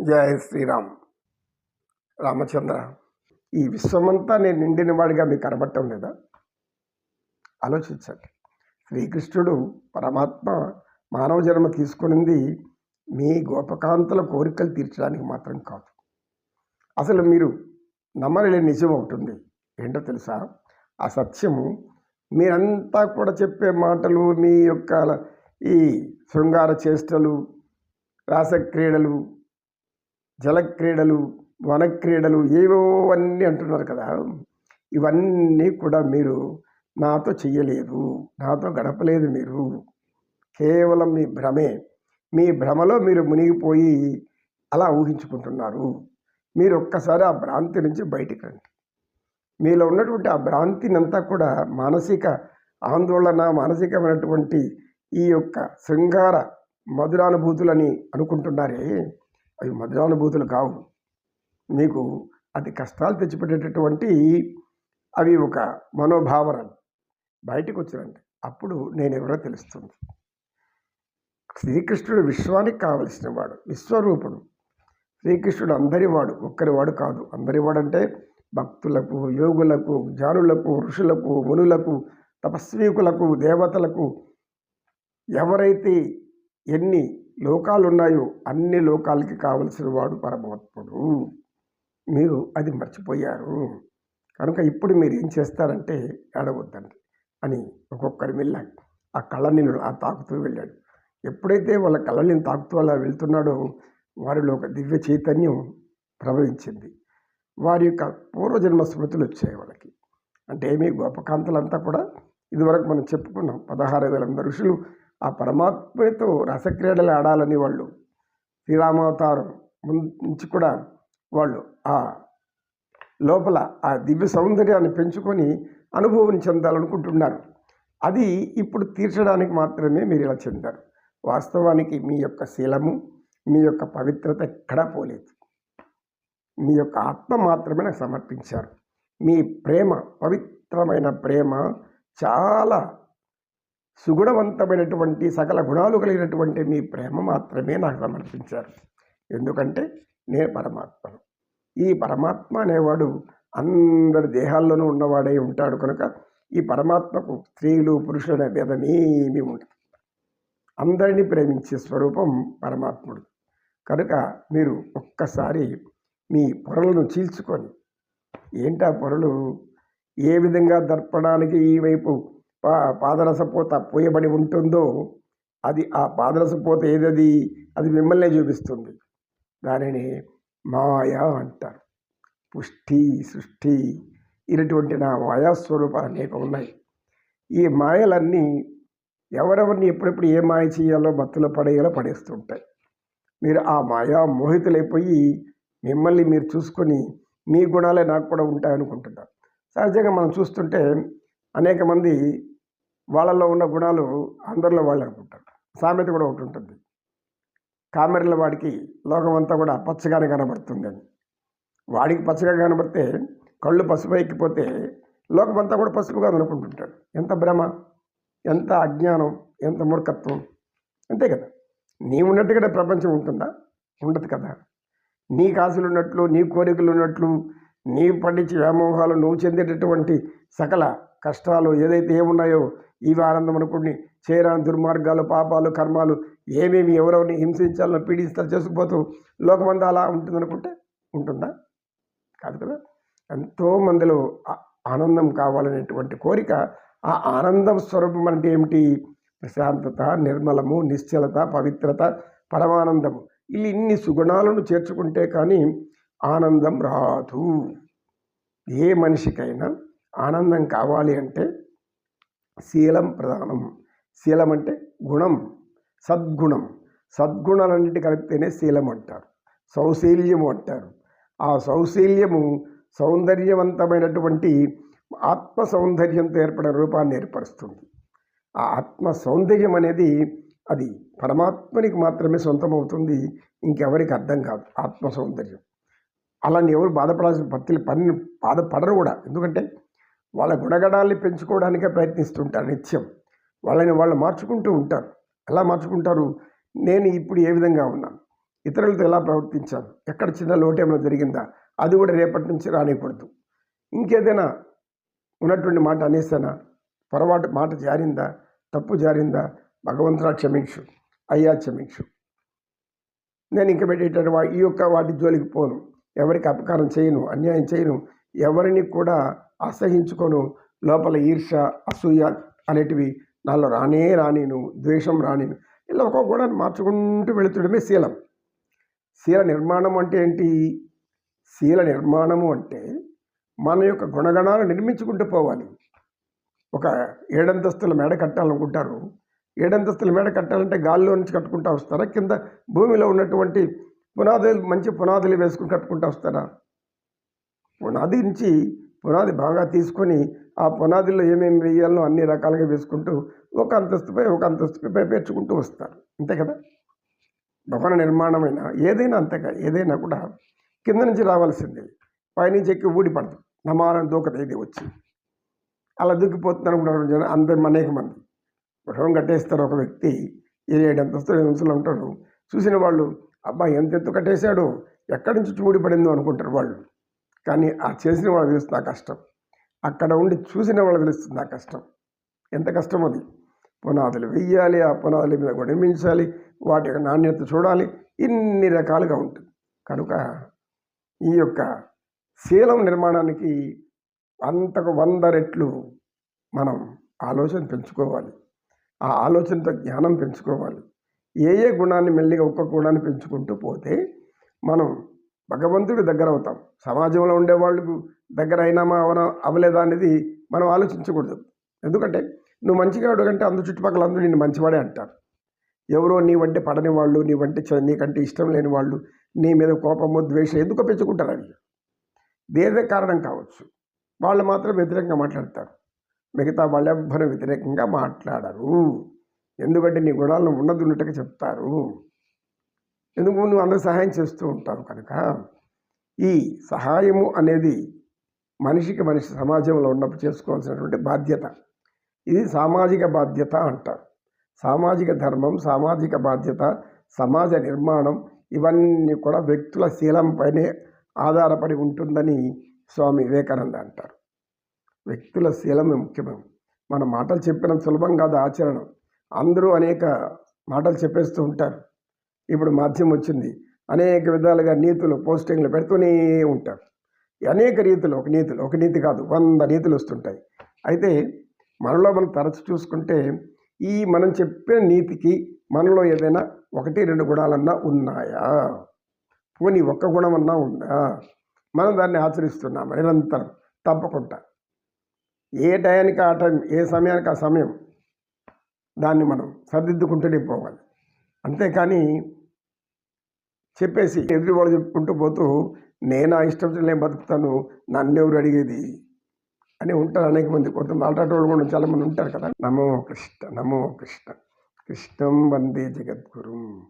జయ శ్రీరామ్. రామచంద్ర ఈ విశ్వమంతా నేను నిండిన వాడిగా మీకు కనబడటం లేదా? ఆలోచించండి. శ్రీకృష్ణుడు పరమాత్మ మానవ జన్మ తీసుకునింది మీ గోపకాంతల కోరికలు తీర్చడానికి మాత్రం కాదు. అసలు మీరు నమ్మలేని నిజం ఒకటి ఏంటో తెలుసా? ఆ సత్యము మీరంతా కూడా చెప్పే మాటలు మీ యొక్క ఈ శృంగార చేష్టలు రాసక్రీడలు జలక్రీడలు వనక్రీడలు ఏవో అన్నీ అంటున్నారు కదా. ఇవన్నీ కూడా మీరు నాతో చెయ్యలేదు నాతో గడపలేదు మీరు. కేవలం మీ భ్రమే. మీ భ్రమలో మీరు మునిగిపోయి అలా ఊహించుకుంటున్నారు. మీరు ఒక్కసారి ఆ భ్రాంతి నుంచి బయటికి రండి. మీలో ఉన్నటువంటి ఆ భ్రాంతినంతా కూడా మానసిక ఆందోళన మానసికమైనటువంటి ఈ యొక్క శృంగార మధురానుభూతులని అనుకుంటున్నారే. అవి మధురానుభూతులు కావు. మీకు అతి కష్టాలు తెచ్చిపెట్టేటటువంటి అవి ఒక మనోభావనలు. బయటకు వచ్చిరండి అప్పుడు నేను ఎవరో తెలుస్తుంది. శ్రీకృష్ణుడు విశ్వానికి కావలసిన వాడు విశ్వరూపుడు. శ్రీకృష్ణుడు అందరివాడు ఒక్కరివాడు కాదు. అందరివాడంటే భక్తులకు యోగులకు జానులకు ఋషులకు మునులకు తపస్వీకులకు దేవతలకు ఎవరైతే ఎన్ని లోకాలు ఉన్నాయో అన్ని లోకాలకి కావలసిన వాడు పరమాత్ముడు. మీరు అది మర్చిపోయారు. కనుక ఇప్పుడు మీరు ఏం చేస్తారంటే ఏడవద్దండి అని ఒక్కొక్కరి వెళ్ళాడు ఆ కళ్ళ నీళ్ళు ఆ తాకుతూ వెళ్ళాడు. ఎప్పుడైతే వాళ్ళ కళ్ళని తాకుతూ అలా వెళ్తున్నాడో వారిలో ఒక దివ్య చైతన్యం ప్రవహించింది. వారి యొక్క పూర్వజన్మ స్మృతులు వచ్చాయి వాళ్ళకి. అంటే ఏమి గోపకాంతలంతా కూడా ఇదివరకు మనం చెప్పుకున్నాం పదహారు వేల మంది ఋషులు ఆ పరమాత్మతో రసక్రీడలు ఆడాలని వాళ్ళు. శ్రీరామావతారం నుంచి కూడా వాళ్ళు ఆ లోపల ఆ దివ్య సౌందర్యాన్ని పెంచుకొని అనుభవం చెందాలనుకుంటున్నారు. అది ఇప్పుడు తీర్చడానికి మాత్రమే మీరు ఇలా చెందారు. వాస్తవానికి మీ యొక్క శీలము మీ యొక్క పవిత్రత ఎక్కడా పోలేదు. మీ యొక్క ఆత్మ మాత్రమే నాకు సమర్పించారు. మీ ప్రేమ పవిత్రమైన ప్రేమ చాలా సుగుణవంతమైనటువంటి సకల గుణాలు కలిగినటువంటి మీ ప్రేమ మాత్రమే నాకు సమర్పించారు. ఎందుకంటే నేను పరమాత్మను ఈ పరమాత్మ అనేవాడు అందరి దేహాల్లోనూ ఉన్నవాడై ఉంటాడు కనుక ఈ పరమాత్మకు స్త్రీలు పురుషులు అనే భేదమేమీ ఉండదు. అందరినీ ప్రేమించే స్వరూపం పరమాత్ముడు. కనుక మీరు ఒక్కసారి మీ పొరలను చీల్చుకొని ఏంటి ఆ పొరలు? ఏ విధంగా దర్పడానికి ఈ వైపు పా పాదరసపోత పోయబడి ఉంటుందో అది ఆ పాదరసపోత ఏదది? అది మిమ్మల్నే చూపిస్తుంది. దానిని మాయ అంటారు. పుష్టి సృష్టి ఇటువంటి నా మాయాస్వరూపాలు అనేక ఉన్నాయి. ఈ మాయలన్నీ ఎవరెవరిని ఎప్పుడెప్పుడు ఏ మాయ చేయాలో బతులు పడేయాలో పడేస్తుంటాయి. మీరు ఆ మాయా మోహితులైపోయి మిమ్మల్ని మీరు చూసుకొని మీ గుణాలే నాకు కూడా ఉంటాయనుకుంటున్నారు. సహజంగా మనం చూస్తుంటే అనేక మంది వాళ్ళల్లో ఉన్న గుణాలు అందరిలో వాళ్ళు అనుకుంటారు. సామెత కూడా ఒకటి ఉంటుంది. కామెరల వాడికి లోకమంతా కూడా పచ్చగానే కనబడుతుంది అని వాడికి పచ్చగా కనబడితే కళ్ళు పసుపు ఎక్కిపోతే లోకమంతా కూడా పసుపుగా అనుకుంటుంటాడు. ఎంత భ్రమ ఎంత అజ్ఞానం ఎంత మూర్ఖత్వం. అంతే కదా. నీ ఉన్నట్టుగా ప్రపంచం ఉంటుందా? ఉండదు కదా. నీ కాసులు ఉన్నట్లు నీ కోరికలు ఉన్నట్లు నీ పండించే వ్యామోహాలు నువ్వు చెందేటటువంటి సకల కష్టాలు ఏదైతే ఏమున్నాయో ఇవి ఆనందం అనుకుని చేయరాని దుర్మార్గాలు పాపాలు కర్మాలు ఏమేమి ఎవరెవరిని హింసించాలో పీడిస్తారు చేసుకుపోతూ లోకమంతా అలా ఉంటుందనుకుంటే ఉంటుందా? కాదు కదా. ఎంతో మందిలో ఆనందం కావాలనేటువంటి కోరిక ఆ ఆనందం స్వరూపం అంటే ఏమిటి? ప్రశాంతత నిర్మలము నిశ్చలత పవిత్రత పరమానందము. ఇవి ఇన్ని సుగుణాలను చేర్చుకుంటే కానీ ఆనందం రాదు. ఏ మనిషికైనా ఆనందం కావాలి అంటే శీలం ప్రధానం. శీలం అంటే గుణం సద్గుణం. సద్గుణాలన్నింటి కలిపితేనే శీలం అంటారు. సౌశీల్యము అంటారు. ఆ సౌశీల్యము సౌందర్యవంతమైనటువంటి ఆత్మ సౌందర్యంతో ఏర్పడే రూపాన్ని ఏర్పరుస్తుంది. ఆ ఆత్మ సౌందర్యం అనేది అది పరమాత్మనికి మాత్రమే సొంతమవుతుంది ఇంకెవరికి అర్థం కాదు ఆత్మ సౌందర్యం అలాని ఎవరు బాధపడాల్సిన పత్తి పని బాధపడరు కూడా. ఎందుకంటే వాళ్ళ గుణగణాల్ని పెంచుకోవడానికే ప్రయత్నిస్తుంటారు నిత్యం. వాళ్ళని వాళ్ళు మార్చుకుంటూ ఉంటారు. ఎలా మార్చుకుంటారు? నేను ఇప్పుడు ఏ విధంగా ఉన్నాను? ఇతరులతో ఎలా ప్రవర్తించాను? ఎక్కడ చిన్న లోటేమైనా జరిగిందా? అది కూడా రేపటి నుంచి రానికూడదు. ఇంకేదైనా ఉన్నటువంటి మాట అనేసానా? పొరపాటు మాట జారిందా? తప్పు జారిందా? భగవంతుడా క్షమించు. అయ్యా క్షమించు. నేను ఇంక పెట్టేట ఈ యొక్క వాటి జోలికి పోను. ఎవరికి అపకారం చేయను అన్యాయం చేయను. ఎవరిని కూడా అసహించుకోను. లోపల ఈర్ష అసూయ అనేటివి నాలో రానే రానిను ద్వేషం రానిను. ఇలా ఒక్కొక్క కూడా మార్చుకుంటూ వెళుతుండమే శీలం. శీల నిర్మాణం అంటే ఏంటి? శీల నిర్మాణము అంటే మన యొక్క గుణగణాలు నిర్మించుకుంటూ పోవాలి. ఒక ఏడంతస్తుల మేడ కట్టాలనుకుంటారు. ఏడంతస్తుల మేడ కట్టాలంటే గాల్లో నుంచి కట్టుకుంటూ వస్తారా? కింద భూమిలో ఉన్నటువంటి పునాదులు మంచి పునాదులు వేసుకుని కట్టుకుంటూ వస్తారా? పునాది నుంచి పునాది బాగా తీసుకొని ఆ పునాదిలో ఏమేమి వేయాలో అన్ని రకాలుగా వేసుకుంటూ ఒక అంతస్తుపై ఒక అంతస్తుపై పేర్చుకుంటూ వస్తారు. అంతే కదా? భవన నిర్మాణమైన ఏదైనా అంతేగా ఏదైనా కూడా కింద నుంచి రావాల్సిందే. పైనుంచి ఎక్కి ఊడిపడదు నమారం దూకదు ఇది వచ్చి. అలా దూకిపోతుంది అనుకుంటారు జనం అనేక మంది. గృహం కట్టేస్తారు ఒక వ్యక్తి ఏడు అంతస్తులు ఏడు అంతస్తులు ఉంటారు. చూసిన వాళ్ళు అబ్బా ఎంత ఎత్తు కట్టేశాడు? ఎక్కడి నుంచి ఊడిపడిందో అనుకుంటారు వాళ్ళు. కానీ ఆ చేసిన వాళ్ళు తెలుస్తుంది ఆ కష్టం. అక్కడ ఉండి చూసిన వాళ్ళు తెలుస్తుంది ఆ కష్టం. ఎంత కష్టం అది? పునాదులు వెయ్యాలి ఆ పునాదుల మీద కూడా నిర్మించాలి వాటి యొక్క నాణ్యత చూడాలి ఇన్ని రకాలుగా ఉంటుంది. కనుక ఈ యొక్క శీలం నిర్మాణానికి అంతకు వంద రెట్లు మనం ఆలోచన పెంచుకోవాలి. ఆ ఆలోచనతో జ్ఞానం పెంచుకోవాలి. ఏ ఏ గుణాన్ని మెల్లిగా ఒక్కొక్క గుణాన్ని పెంచుకుంటూ పోతే మనం భగవంతుడి దగ్గర అవుతాం సమాజంలో ఉండే వాళ్ళకు దగ్గర అయినామా అవనా అవలేదా అనేది మనం ఆలోచించకూడదు. ఎందుకంటే నువ్వు మంచిగా కంటే అందరు చుట్టుపక్కల అందరూ నిన్ను మంచివాడే అంటారు. ఎవరో నీ వంటి పడని వాళ్ళు నీ వంటి నీకంటే ఇష్టం లేని వాళ్ళు నీ మీద కోపము ద్వేషం ఎందుకు పెంచుకుంటారు అవి. దేదే కారణం కావచ్చు. వాళ్ళు మాత్రం వ్యతిరేకంగా మాట్లాడతారు. మిగతా వాళ్ళెవ్వరూ వ్యతిరేకంగా మాట్లాడరు. ఎందుకంటే నీ గుణాలను ఉన్నది ఉన్నట్టుగా చెప్తారు. ఎందుకు నువ్వు అందరూ సహాయం చేస్తూ ఉంటావు కనుక? ఈ సహాయము అనేది మనిషికి మనిషి సమాజంలో ఉన్నప్పుడు చేసుకోవాల్సినటువంటి బాధ్యత. ఇది సామాజిక బాధ్యత అంటారు. సామాజిక ధర్మం సామాజిక బాధ్యత సమాజ నిర్మాణం ఇవన్నీ కూడా వ్యక్తుల శీలంపైనే ఆధారపడి ఉంటుందని స్వామి వివేకానంద అంటారు. వ్యక్తుల శీలమే ముఖ్యమే. మన మాటలు చెప్పిన సులభం కాదు ఆచరణ. అందరూ అనేక మాటలు చెప్పేస్తూ ఉంటారు. ఇప్పుడు మాధ్యమం వచ్చింది. అనేక విధాలుగా నీతులు పోస్టింగ్లు పెడుతూనే ఉంటారు అనేక రీతులు ఒక నీతులు ఒక నీతి కాదు వంద నీతులు వస్తుంటాయి. అయితే మనలో మనం తరచు చూసుకుంటే ఈ మనం చెప్పిన నీతికి మనలో ఏదైనా ఒకటి రెండు గుణాలన్నా ఉన్నాయా? పోనీ ఒక్క గుణమన్నా ఉందా? మనం దాన్ని ఆచరిస్తున్నాం నిరంతరం తప్పకుండా. ఏ టయానికి ఆ టైం ఏ సమయానికి ఆ సమయం దాన్ని మనం సర్దిద్దుకుంటూనే పోవాలి. అంతేకాని చెప్పేసి ఎదుటి వాళ్ళు చెప్పుకుంటూ పోతూ నేను ఆ ఇష్టం నేను బతుకుతాను నన్ను ఎవరు అడిగేది? అని ఉంటారు అనేక మంది. కొంత మాట్లాడే వాళ్ళు కూడా చాలా మంది ఉంటారు కదా. నమో కృష్ణ నమో కృష్ణ. కృష్ణం వందే జగద్గురు.